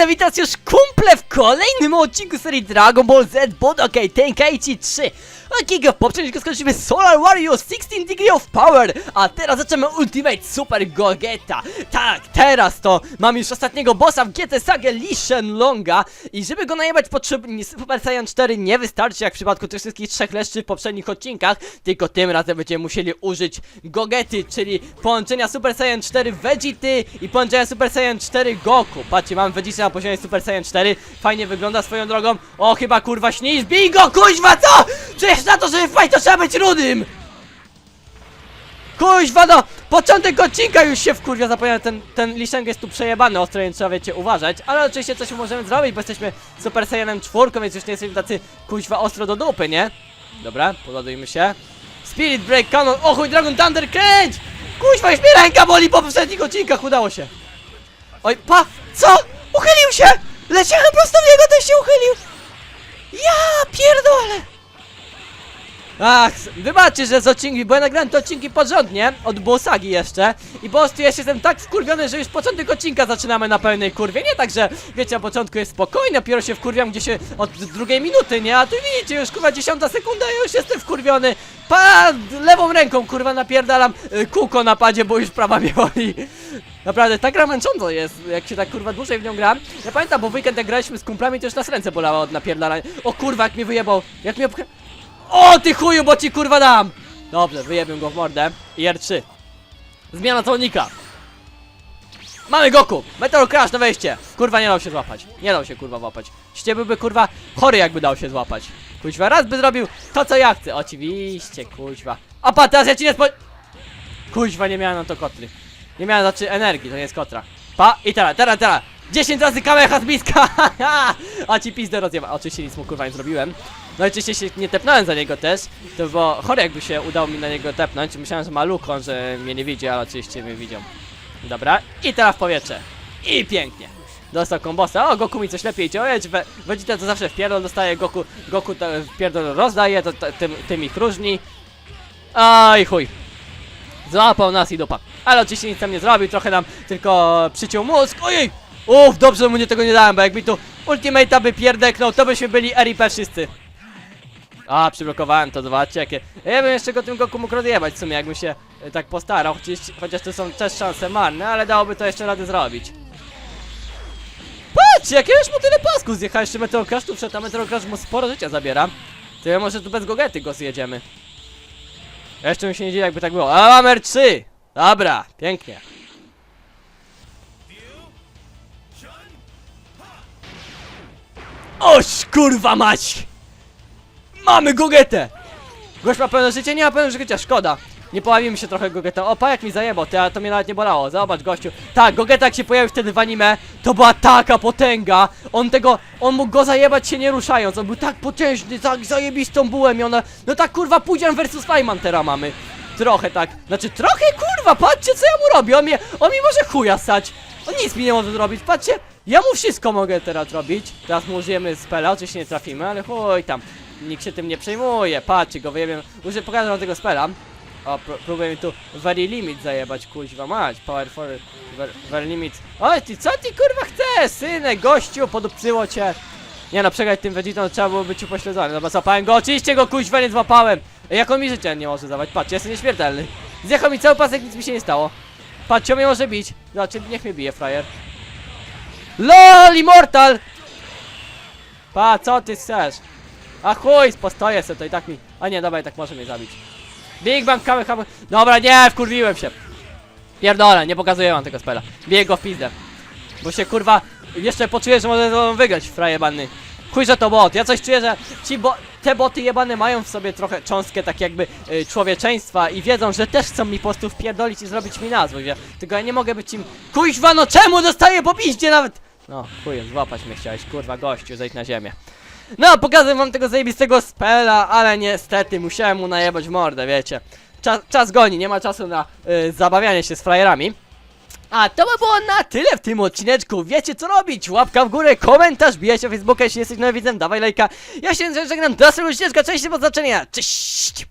Dziewczyny, witajcie już kumple w kolejnym odcinku serii Dragon Ball Z Budokai Tenkaichi 3 Odcinka w poprzednim skończyliśmy Solar Warrior 16 Degree of Power A teraz zaczynamy Ultimate Super Gogeta. Tak, teraz to mam już ostatniego bossa w GT Saga Lee Shenlonga. I żeby go najebać potrzebny Super Saiyan 4 nie wystarczy jak w przypadku tych wszystkich trzech leszczy w poprzednich odcinkach Tylko tym razem będziemy musieli użyć Gogety, czyli połączenia Super Saiyan 4 Vegety i połączenia Super Saiyan 4 Goku. Patrzcie, mam Vegeta na poziomie Super Saiyan 4 Fajnie wygląda swoją drogą. O, chyba kurwa śnisz, bij go, kuźwa, co? Przecież na to, żeby fajnie to trzeba być rudym Kuźwa no! Początek odcinka już się wkurwia, zapomniałem, ten, ten jest tu przejebany, ostro, więc trzeba wiecie uważać Ale oczywiście coś możemy zrobić, bo jesteśmy Super Saiyanem 4, więc już nie jesteśmy tacy kuźwa ostro do dupy, nie? Dobra, poladujmy się Spirit Break Cannon, o chuj, Dragon Thunder, kręć! Kuźwa, już mnie ręka boli po poprzednich odcinkach, udało się Oj, pa, co? Uchylił się! Leciałem prosto w niego, też się uchylił! Ja pierdolę! Ach, wybaczcie, że z odcinki, bo ja nagrałem te odcinki porządnie, od Bosagi jeszcze. I po prostu ja się jestem tak wkurwiony, że już początek odcinka zaczynamy na pełnej kurwie. Nie tak, że wiecie, na początku jest spokojnie, dopiero się wkurwiam gdzieś od drugiej minuty, nie? A tu widzicie, już kurwa dziesiąta sekunda, ja już jestem wkurwiony. Pa, lewą ręką kurwa napierdalam y, kółko na padzie, bo już prawa mnie boli. Naprawdę, ta gra męcząca jest, jak się tak kurwa dłużej w nią gram Ja pamiętam, bo w weekend jak graliśmy z kumplami, to już nas ręce bolały od napierdalania. O kurwa, jak mnie wyjebał, jak obcha... O ty chuju, bo ci kurwa dam! Dobrze, wyjebię go w mordę. I R3. Zmiana celownika. Mamy Goku! Meteor Crash na wejście! Kurwa nie dał się złapać. Nie dał się kurwa złapać. Ście byłby kurwa chory jakby dał się złapać. Kuźwa, raz by zrobił to co ja chcę. Oczywiście, kuźwa. Opa, teraz ja ci nie spo... Kuźwa, nie miałem na to kotry. Nie miałem znaczy energii, to nie jest kotra. Pa, i teraz, teraz, teraz! 10 razy kamecha z bliska! A ci pizdę rozjeba. Oczywiście nic mu kurwa nie zrobiłem. No oczywiście się nie tepnąłem za niego też. To było chore jakby się udało mi na niego tepnąć. Myślałem, że ma lukon, że mnie nie widzi, ale oczywiście mnie widział. Dobra, i teraz w powietrze. I pięknie. Dostał kombosa. O, Goku mi coś lepiej idzie. Ojej, Vegeta to zawsze w pierdol dostaje. Goku, Goku to w pierdol rozdaje, to, tym, tym ich różni. Oj, chuj. Złapał nas i dupa. Ale oczywiście nic tam nie zrobił, trochę nam tylko przyciął mózg. Ojej! Uff, dobrze mu nie tego nie dałem, bo jak mi tu Ultimate'a by pierdeknął, to byśmy byli RIP wszyscy. A, przyblokowałem to, zobaczcie jakie... Ja bym jeszcze go tym Goku mógł rozjebać w sumie, jakbym się e, tak postarał, chociaż, chociaż to są też szanse marne, ale dałoby to jeszcze radę zrobić. Patrzcie, jakie już mu tyle pasku zjechał, jeszcze Meteor Crash tu wszedł, a mu sporo życia zabiera. To ja może tu bez gogety go zjedziemy. Jeszcze mi się nie dzieje jakby tak było. A, mamy R3! Dobra, pięknie. Oś, kurwa mać! Mamy gogetę! Gość ma pełne życie, nie ma pełne życia, szkoda. Nie poławimy się trochę gogetą. O, pa jak mi zajebał, to, ja- to mnie nawet nie bolało. Zobacz, gościu. Tak, gogeta jak się pojawił wtedy w anime, to była taka potęga. On tego, on mógł go zajebać się nie ruszając. On był tak potężny, tak zajebistą bułem i ona... No tak, kurwa, pójdziemy versus Flyman teraz mamy. Trochę tak. Znaczy, trochę, kurwa, patrzcie co ja mu robię. On mnie, on mi może chuja sać. On nic mi nie może zrobić, patrzcie. Ja mu wszystko mogę teraz robić. Teraz mu użyjemy spela, oczywiście nie trafimy, ale chuj tam. Nikt się tym nie przejmuje, patrzcie go, wyjebię. Użyję, pokażę wam tego spela. O, pró próbuję mi tu very limit zajebać, kuźwa mać. Power for very, limit. Oj, ty co ty kurwa chcesz, synek, gościu, podupcyło cię. Nie no, przegrać tym Vegetą trzeba było być upośledzony. Dobra, złapałem go, oczywiście go kuźwa nie złapałem. Ej, Jak on mi życia nie może dawać, patrzcie, jestem nieśmiertelny. Zjechał mi cały pasek, nic mi się nie stało. Patrzcie, on mnie może bić. Zobaczcie, niech mnie bije, frajer. LOL, Immortal! Pa, co ty chcesz? A chuj, postoję sobie to i tak mi... A nie, dobra, i tak może mnie zabić. Big Bang Kamehameha... Dobra, nie, wkurwiłem się. Pierdolę, nie pokazuję wam tego spela. Biję go w pizdę. Bo się kurwa... Jeszcze poczuję, że może wygrać, frajebanny. Chuj, że to bot. Ja coś czuję, że ci bo te boty jebane mają w sobie trochę cząstkę tak jakby y, człowieczeństwa i wiedzą, że też chcą mi po prostu wpierdolić i zrobić mi nazwę, wie? Tylko ja nie mogę być im... Kuźwa, no czemu dostaję po piździe nawet? No, chuj, złapać mnie chciałeś, kurwa, gościu, zejdź na ziemię. No, pokażę wam tego zajebistego spela, ale niestety musiałem mu najebać w mordę, wiecie. Czas, czas goni, nie ma czasu na y, zabawianie się z frajerami. A to by było na tyle w tym odcineczku. Wiecie co robić? Łapka w górę, komentarz, bijecie Facebooka, jeśli jesteś nowym widzem, dawaj lajka. Ja się żegnam, do następnego odcinka, cześć, do zobaczenia, cześć!